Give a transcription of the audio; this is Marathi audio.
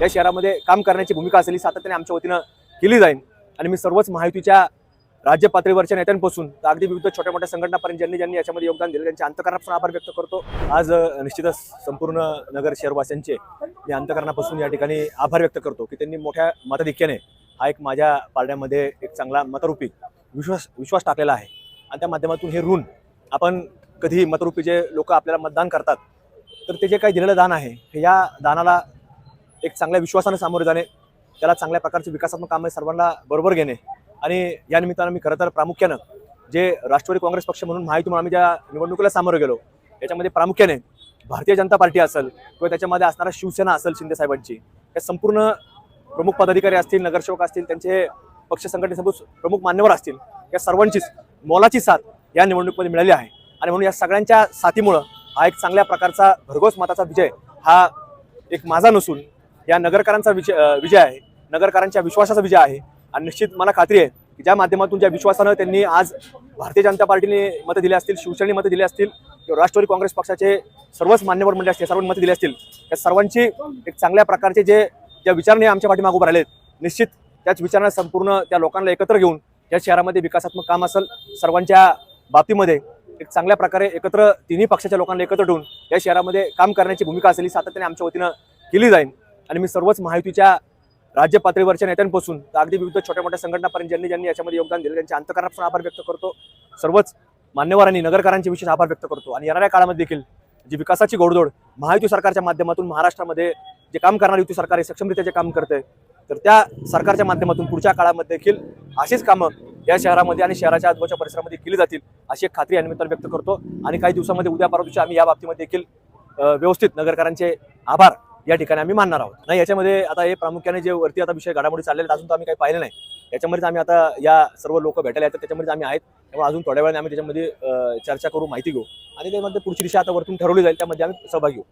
या शहरामध्ये काम करण्याची भूमिका असेल ही सातत्याने आमच्या वतीनं केली जाईल. आणि मी सर्वच महायुतीच्या राज्य पातळीवरच्या नेत्यांपासून अगदी विविध छोट्या मोठ्या संघटनापर्यंत ज्यांनी ज्यांनी याच्यामध्ये योगदान दिलं त्यांच्या अंतकरणापासून आभार व्यक्त करतो. आज निश्चितच संपूर्ण नगर शहरवासियांचे मी अंतकरणापासून या ठिकाणी आभार व्यक्त करतो की त्यांनी मोठ्या मताधिक्याने हा एक माझ्या पारड्यामध्ये एक चांगला मतरूपी विश्वास विश्वास टाकलेला आहे. आणि त्या माध्यमातून हे ऋण आपण कधीही मतरूपी जे लोक आपल्याला मतदान करतात तर ते जे काही दिलेलं दान आहे हे या दानाला एक चांगल्या विश्वासानं सामोरे जाणे त्याला चांगल्या प्रकारचे विकासात्मक कामे सर्वांना बरोबर घेणे. आणि या निमित्तानं मी खरं तर प्रामुख्यानं जे राष्ट्रवादी काँग्रेस पक्ष म्हणून माहिती म्हणून आम्ही ज्या निवडणुकीला सामोरं गेलो याच्यामध्ये प्रामुख्याने भारतीय जनता पार्टी असेल किंवा त्याच्यामध्ये असणारा शिवसेना असेल शिंदे साहेबांची या संपूर्ण प्रमुख पदाधिकारी असतील नगरसेवक असतील त्यांचे पक्ष संघटनेसोबत प्रमुख मान्यवर असतील या सर्वांचीच मोलाची साथ या निवडणुकीमध्ये मिळाली आहे. आणि म्हणून या सगळ्यांच्या साथीमुळं हा एक चांगल्या प्रकारचा भरघोस मताचा विजय हा एक माझा नसून या नगरकरांचा विजय विजय आहे. नगरकरांच्या विश्वासाचा विजय आहे. आणि निश्चित मला खात्री आहे की ज्या माध्यमातून ज्या विश्वासानं त्यांनी आज भारतीय जनता पार्टीने मतं दिली असतील शिवसेनेने मतं दिली असतील किंवा राष्ट्रवादी काँग्रेस पक्षाचे सर्वच मान्यवर मंडळी असतील सर्वांनी मतं दिली असतील त्या सर्वांची एक चांगल्या प्रकारचे जे ज्या विचारणे आमच्या पाठीमागं उभे राहिलेत निश्चित त्याच विचारांना संपूर्ण त्या लोकांना एकत्र घेऊन या शहरामध्ये विकासात्मक काम असेल सर्वांच्या बाबतीमध्ये एक चांगल्या प्रकारे एकत्र तिन्ही पक्षाच्या लोकांना एकत्र ठेवून या शहरामध्ये काम करण्याची भूमिका असेल ही सातत्याने आमच्या वतीनं केली जाईल. आणि मी सर्वच महायुतीच्या राज्य पातळीवरच्या नेत्यांपासून अगदी विविध छोट्या मोठ्या संघटनापर्यंत ज्यांनी ज्यांनी याच्यामध्ये योगदान दिलं त्यांच्या अंतकरणापासून आभार व्यक्त करतो. सर्वच मान्यवरांनी नगरकारांचे विशेष आभार व्यक्त करतो. आणि येणाऱ्या काळामध्ये देखील जी विकासाची गोडदोड महायुती सरकारच्या माध्यमातून महाराष्ट्रामध्ये जे काम करणारी युती सरकार हे सक्षमरित्या जे काम करते तर त्या सरकारच्या माध्यमातून पुढच्या काळामध्ये देखील अशीच कामं या शहरामध्ये आणि शहराच्या आजूबाजूच्या परिसरामध्ये केली जातील अशी एक खात्री या निमित्तानं व्यक्त करतो. आणि काही दिवसामध्ये उद्या परवा दिवशी आम्ही या बाबतीमध्ये देखील व्यवस्थित नगरकरांचे आभार या ठिकाणी आम्ही मानणार आहोत. नाही याच्यामध्ये आता हे प्रामुख्याने जे वरती आता विषय घडामोडी चाललेले अजून तर आम्ही काही पाहिलं नाही. याच्यामध्येच आम्ही आता या सर्व लोक भेटायला येतात त्याच्यामध्ये आम्ही आहेत. त्यामुळे अजून थोड्या वेळाने आम्ही त्याच्यामध्ये चर्चा करू माहिती घेऊ. आणि त्यामध्ये पुढची दिशा आता वरतून ठरवली जाईल त्यामध्ये आम्ही सहभागी घेऊ